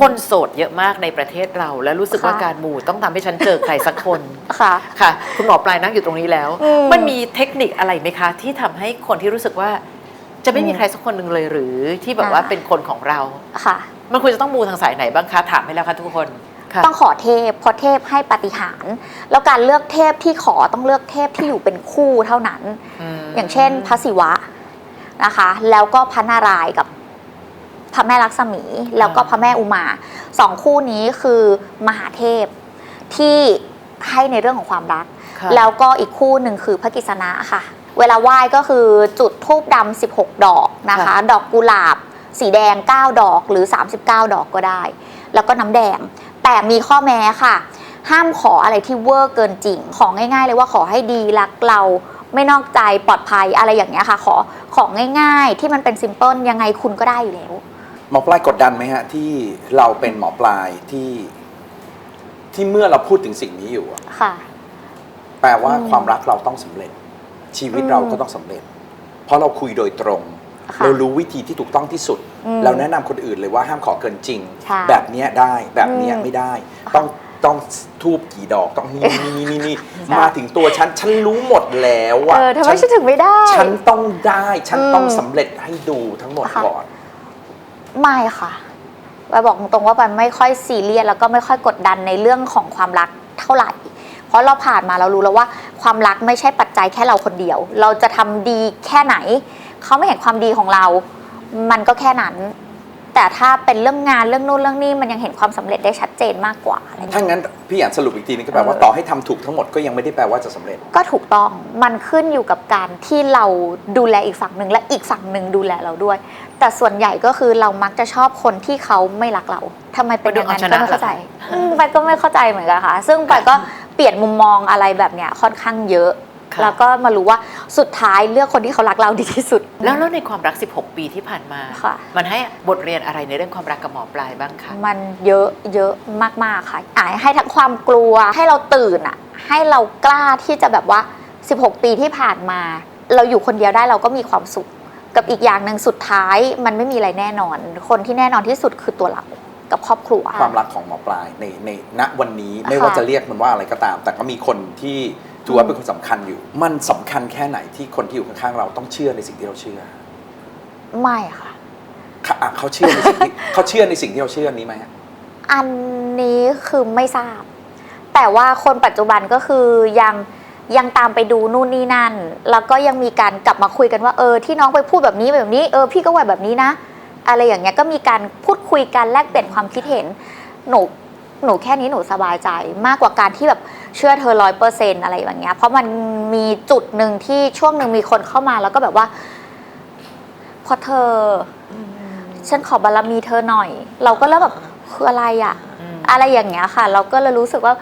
คนโสดเยอะมากในประเทศเรา และรู้สึกว่าค่ะการมูต้องทำให้ฉันเจอใครสักคนค่ะค่ะ คุณหมอปลายนั่งอยู่ตรงนี้แล้วอืมมันมีเทคนิคอะไรไหมคะ ที่ทำให้คนที่รู้สึกว่า จะไม่มีใครสักคนหนึ่งเลยหรือที่แบบว่าอ่าเป็นคนของเราค่ะ มันควรจะต้องมูทางสายไหนบ้างคะถามให้แล้วค่ะทุกคนค่ะต้องขอเทพเพราะเทพให้ปาฏิหารย์แล้วการเลือกเทพที่ขอต้องเลือกเทพที่อยู่เป็นคู่เท่านั้นมอย่างเช่นพระศิวะนะคะ แล้วก็พระนารายณ์กับ พระแม่ลักษมี แล้วก็พระแม่อุมาสองคู่นี้คือมหาเทพที่ให้ในเรื่องของความรักค่ะแล้วก็อีกคู่หนึ่งคือพระกิษณะค่ะ เวลาไหว้ก็คือจุดทูบดำ16 ดอกนะคะค่ะดอกกุหลาบ สีแดง 9 ดอกหรือ 39 ดอกก็ได้ แล้วก็น้ำแดง แต่มีข้อแม้ค่ะ ห้ามขออะไรที่เวอร์เกินจริง ของง่าย ๆ เลยว่าขอให้ดีรักเราไม่นอกใจปลอดภัยอะไรอย่างเงี้ยค่ะ ขอของง่าย ๆ ที่มันเป็นซิมเพิลยังไงคุณก็ได้อยู่แล้ว หมอปลายกดดันไหมฮะ ที่เราเป็นหมอปลายที่ที่เมื่อเราพูดถึงสิ่งนี้อยู่อะค่ะ แปลว่าอืมความรักเราต้องสำเร็จ ชีวิตอืมเราก็ต้องสำเร็จ เพราะเราคุยโดยตรง ค่ะเรารู้วิธีที่ถูกต้องที่สุด อืมเราแนะนำคนอื่นเลยว่าห้ามขอเกินจริง ใช่แบบเนี้ยได้แบบเนี้ยอืมไม่ได้ค่ะต้องต้องทูบกี่ดอกต้องนี่นี่นี่นี่นี่ใช่ มาถึงตัวฉันฉันรู้หมดแล้วอะเออทำไมฉันถึงไม่ได้ ฉันต้องได้ ฉันต้องอืม สำเร็จให้ดูทั้งหมดค่ะก่อน ไม่ค่ะไปบอกตรงๆว่าไปไม่ค่อยซีเรียสแล้วก็ไม่ค่อยกดดันในเรื่องของความรักเท่าไหร่ เพราะเราผ่านมาเรารู้แล้วว่าความรักไม่ใช่ปัจจัยแค่เราคนเดียว เราจะทำดีแค่ไหน เขาไม่เห็นความดีของเรา มันก็แค่นั้น แต่ถ้าเป็นเรื่องงานเรื่องนู่นเรื่องนี้มันยังเห็นความสำเร็จได้ชัดเจนมากกว่าอะไรอย่างเงี้ยถ้างั้นพี่อยากสรุปอีกทีนึงก็แปลว่าเออต่อให้ทำถูกทั้งหมดก็ยังไม่ได้แปลว่าจะสำเร็จ ก็ถูกต้องมันขึ้นอยู่กับการที่เราดูแลอีกฝั่งหนึ่งและอีกฝั่งหนึ่งดูแลเราด้วย แต่ส่วนใหญ่ก็คือเรามักจะชอบคนที่เขาไม่รักเราทำไมเป็นอย่างนั้นเอาชนะก็ไม่เข้าใจเหรอคะอืมไปก็ไม่เข้าใจเหมือนกันค่ะ ซึ่งไปก็เปลี่ยนมุมมองอะไรแบบเนี้ยค่อนข้างเยอะค่ะ แล้วก็มารู้ว่าสุดท้ายเลือกคนที่เขารักเราดีที่สุด แล้วแล้วในความรัก 16 ปีที่ผ่านมาค่ะมันให้บทเรียนอะไรในเรื่องความรักกับหมอปลายบ้างคะมันเยอะเยอะมากๆค่ะอ่าให้ทั้งความกลัวให้เราตื่นอะให้เรากล้าที่จะแบบว่า 16 ปีที่ผ่านมา เราอยู่คนเดียวได้เราก็มีความสุข กับอีกอย่างหนึ่งสุดท้ายมันไม่มีอะไรแน่นอน คนที่แน่นอนที่สุดคือตัวเรากับครอบครัวความรักของหมอปลายในในณวันนี้ไม่ค่ะว่าจะเรียกมันว่าอะไรก็ตาม แต่ก็มีคนที่ ถือว่าเป็นคนสำคัญอยู่ มันสำคัญแค่ไหนที่คนที่อยู่ข้างๆเราต้องเชื่อในสิ่งที่เราเชื่อไม่ค่ะ ค่ะอะเขาเชื่อในสิ่งที่ เขาเชื่อในสิ่งที่เราเชื่อนี้ไหมฮะอันนี้คือไม่ทราบ แต่ว่าคนปัจจุบันก็คือยังยังตามไปดูนู่นนี่นั่น แล้วก็ยังมีการกลับมาคุยกันว่าเออที่น้องไปพูดแบบนี้แบบนี้เออพี่ก็ว่าแบบนี้นะ อะไรอย่างเงี้ยก็มีการพูดคุยกันแลกเปลี่ยนความคิดเห็นหนู หนูแค่นี้หนูสบายใจมากกว่าการที่แบบเชื่อเธอร้อยเปอร์เซ็นอะไรอย่างเงี้ย เพราะมันมีจุดหนึ่งที่ช่วงหนึ่งมีคนเข้ามาแล้วก็แบบว่า พอเธอ ฉันขอบารมีเธอหน่อย เราก็เริ่มแบบคืออะไรอะอืมอะไรอย่างเงี้ยค่ะ เราก็เลยรู้สึกว่า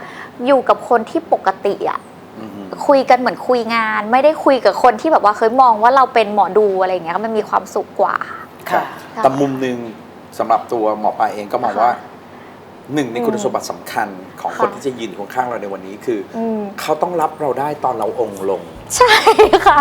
อยู่กับคนที่ปกติอะอืมคุยกันเหมือนคุยงาน ไม่ได้คุยกับคนที่แบบว่าเคยมองว่าเราเป็นหมอดูอะไรอย่างเงี้ยมันมีความสุขกว่าครับค่ะแต่มุมหนึ่งสำหรับตัวหมอปลายเองก็มองค่ะว่า หนึ่งในคุณอืมสมบัติสำคัญของคนค่ะที่จะยืนอยู่ข้างๆเราในวันนี้คือออืมเขาต้องรับเราได้ตอนเราองค์ลง ใช่ค่ะ